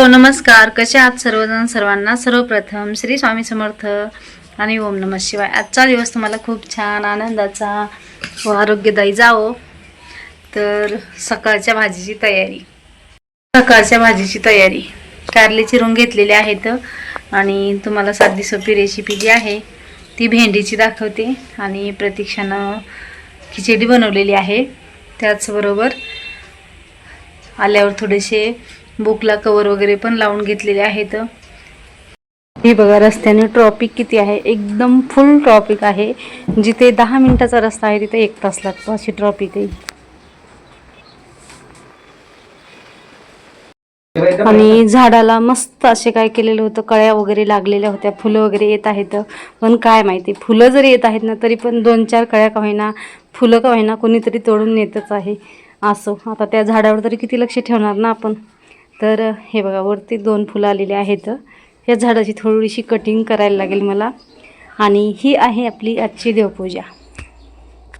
Hello नमस्कार. कसे आहात सर्वजण? सर्वांना सर्वप्रथम श्री स्वामी समर्थ आणि ओम नम शिवाय. आजचा दिवस तुम्हाला खूप छान आनंदाचा व आरोग्यदायी जावो. तर सकाळच्या भाजीची तयारी. सकाळच्या भाजीची तयारी. कारले चिरून घेतलेले आहेत आणि तुम्हाला साधी सोपी रेसिपी जी आहे ती भेंडीची दाखवते आणि प्रतीक्षानं खिचडी बनवलेली आहे. त्याचबरोबर आल्यावर थोडेसे बुकला कवर वगैरे पण लावून घेतलेले आहेत. हे बघा रस्त्याने ट्रॉपिक किती आहे? एकदम फुल ट्रॉपिक आहे. जिथे दहा मिनिटाचा रस्ता आहे तिथे एक तास लागतो. अशी ट्रॉपिक आहे. आणि झाडाला मस्त असे काय केलेलं होतं कळ्या वगैरे लागलेल्या होत्या फुलं वगैरे येत आहेत. पण काय माहिती फुलं जरी येत आहेत ना तरी पण दोन चार कळ्या का होईना फुलं का होईना कोणीतरी तोडून नेतच आहे. असो. आता त्या झाडावर तरी किती लक्ष ठेवणार ना आपण? तर हे बघा वरती दोन फुलं आलेली आहेत. या झाडाची थोडीशी कटिंग करायला लागेल मला. आणि ही आहे आपली आजची देवपूजा.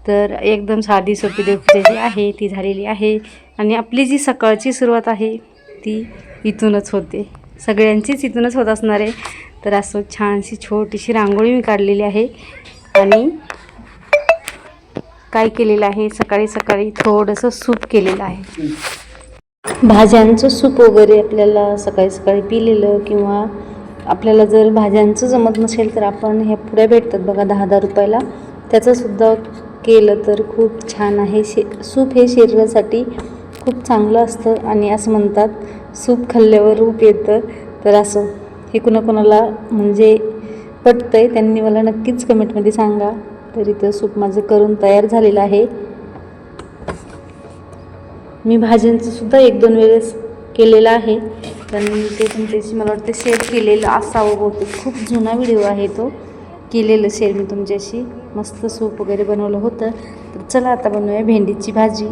तर एकदम साधी सोपी देवपूजा जी आहे ती झालेली आहे. आणि आपली जी सकाळची सुरुवात आहे ती इथूनच होते. सगळ्यांचीच इथूनच होत असणार आहे. तर असं छानशी छोटीशी रांगोळी मी काढलेली आहे. आणि काय केलेलं आहे? सकाळी सकाळी थोडंसं सूप केलेलं आहे. भाज्यांचं सूप वगैरे आपल्याला सकाळी सकाळी पिलेलं किंवा आपल्याला जर भाज्यांचं जमत नसेल तर आपण ह्या पुढे भेटतात बघा दहा दहा रुपयाला. त्याचंसुद्धा केलं तर खूप छान आहे. शे सूप हे शरीरासाठी खूप चांगलं असतं आणि असं म्हणतात सूप खाल्ल्यावर रूप येतं. तर असं हे कुणाकुणाला म्हणजे पटतं आहे त्यांनी मला नक्कीच कमेंटमध्ये सांगा. तर इथं सूप माझं करून तयार झालेलं आहे. मी भाज्यांचं सुद्धा एक दोन वेळेस केलेलं आहे. पण ते तुमच्याशी मला वाटतं शेअर केलेलं असावं बहुतेक. खूप जुना व्हिडिओ आहे तो. केलेलं शेअर मी तुमच्याशी. मस्त सूप वगैरे बनवलं होतं. तर चला आता बनवूया भेंडीची भाजी.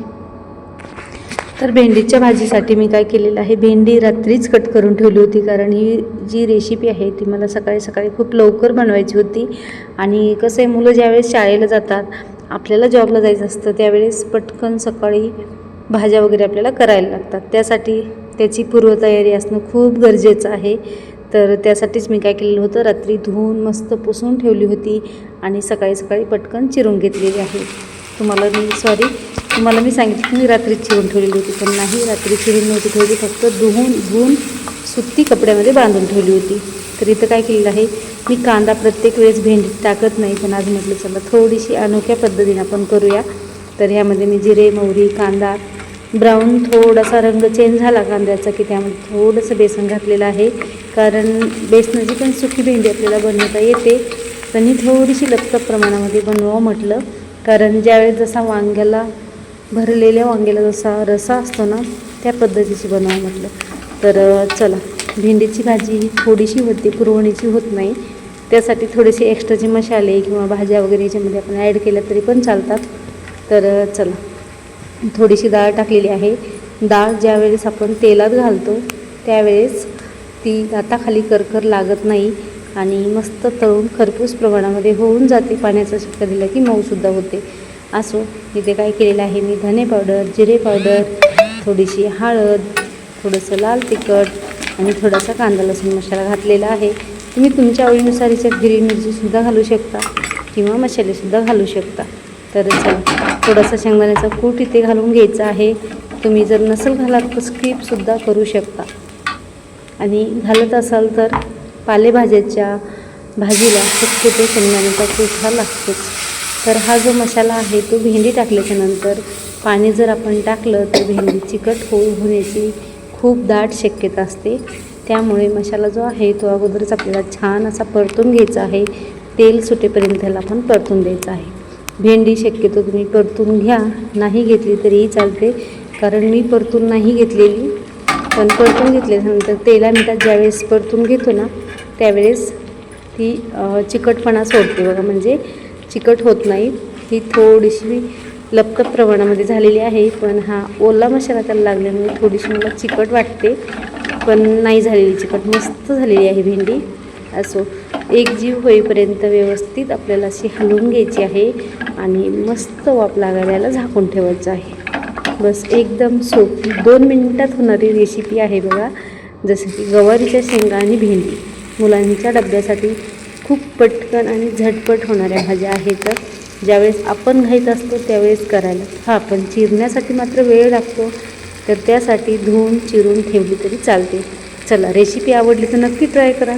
तर भेंडीच्या भाजीसाठी मी काय केलेलं आहे भेंडी रात्रीच कट करून ठेवली होती कारण ही जी रेसिपी आहे ती मला सकाळी सकाळी खूप लवकर बनवायची होती. आणि कसं आहे मुलं ज्यावेळेस शाळेला जातात आपल्याला जॉबला जायचं असतं त्यावेळेस पटकन सकाळी भाज्या वगैरे आपल्याला करायला लागतात. त्यासाठी त्याची पूर्वतयारी असणं खूप गरजेचं आहे. तर त्यासाठीच मी काय केलेलं होतं रात्री धुवून मस्त पुसून ठेवली होती आणि सकाळी सकाळी पटकन चिरून घेतलेली आहे. तुम्हाला मी सॉरी तुम्हाला मी सांगितलं की मी रात्री चिरून ठेवलेली होती पण नाही रात्री चिरून नव्हती ठेवली फक्त धुवून धुवून सुती कपड्यामध्ये बांधून ठेवली होती. तर इथं काय केलेलं आहे मी कांदा प्रत्येक वेळेस भेंडीत टाकत नाही पण आज म्हटलं चला थोडीशी अनोख्या पद्धतीने आपण करूया. तर ह्यामध्ये मी जिरे मोहरी कांदा ब्राऊन थोडासा रंग चेंज झाला कांद्याचा की त्यामध्ये थोडंसं बेसन घातलेलं आहे. कारण बेसनाची पण सुकी भेंडी आपल्याला बनवता येते. पण ही थोडीशी लपकप प्रमाणामध्ये बनवावं म्हटलं. कारण ज्यावेळेस जसा वांग्याला भरलेल्या वांग्याला जसा रसा असतो ना त्या पद्धतीची बनवावं म्हटलं. तर चला भेंडीची भाजी ही थोडीशी होती पुरवणीची होत नाही. त्यासाठी थोडेसे एक्स्ट्राचे मसाले किंवा भाज्या वगैरे याच्यामध्ये आपण ॲड केल्या तरी पण चालतात. तर चला. थोडीशी डाळ टाकलेली आहे. डाळ ज्यावेळेस आपण तेलात घालतो त्यावेळेस ती हाताखाली करकर लागत नाही आणि मस्त तळून खरपूस प्रमाणामध्ये होऊन जाते पाण्याचा शिक्का दिला की मऊसुद्धा होते. असो इथे काय केलेलं आहे मी धने पावडर जिरे पावडर थोडीशी हळद थोडंसं लाल तिखट आणि थोडासा कांदा लसूण मसाला घातलेला आहे. तुम्ही तुमच्या आवडीनुसार याच्यात हिरवी मिरचीसुद्धा घालू शकता किंवा मसालेसुद्धा घालू शकता. तर चला. थोडासा शेंगदाण्याचा कूट इथे घालून घ्यायचा आहे. तुम्ही जर नसेल घालात तर स्किपसुद्धा करू शकता. आणि घालत असाल तर पालेभाज्याच्या भाजीला शक्यतो शेंगदाण्याचा कूट हा लागतोच. तर हा जो मसाला आहे तो भेंडी टाकल्याच्यानंतर पाणी जर आपण टाकलं तर भेंडी चिकट हो होण्याची खूप दाट शक्यता असते. त्यामुळे मसाला जो आहे तो अगोदरच आपल्याला छान असा परतून घ्यायचा आहे. तेल सुटेपर्यंत त्याला आपण परतून द्यायचं आहे. भेंडी शक्यतो तुम्ही परतून घ्या. नाही घेतली तरीही चालते. कारण मी परतून नाही घेतलेली. पण परतून घेतल्यानंतर तेला मिठात ज्यावेळेस परतून घेतो ना त्यावेळेस ती चिकटपणा सोडते बघा. म्हणजे चिकट होत नाही. ही थोडीशी लपकत प्रमाणामध्ये झालेली आहे. पण हा ओला मसाला त्याला लागल्यामुळे थोडीशी मला चिकट वाटते. पण नाही झालेली चिकट. मस्त झालेली आहे भेंडी. असो. एक जीव होईपर्यंत व्यवस्थित आपल्याला अशी हलवून घ्यायची आहे आणि मस्त वाप लागायला झाकून ठेवायचं आहे. बस एकदम सोपी दोन मिनटात होणारी रेसिपी आहे बघा. जसं की गवारीच्या शेंगा आणि भेंडी. मुलांच्या डब्यासाठी खूप पटकन आणि झटपट होणाऱ्या भाज्या आहेत. ज्यावेळेस आपण घाईत असतो त्यावेळेस करायला. हा पण चिरण्यासाठी मात्र वेळ लागतो. तर त्यासाठी धुवून चिरून ठेवली तरी चालते. चला रेसिपी आवडली तर नक्की ट्राय करा.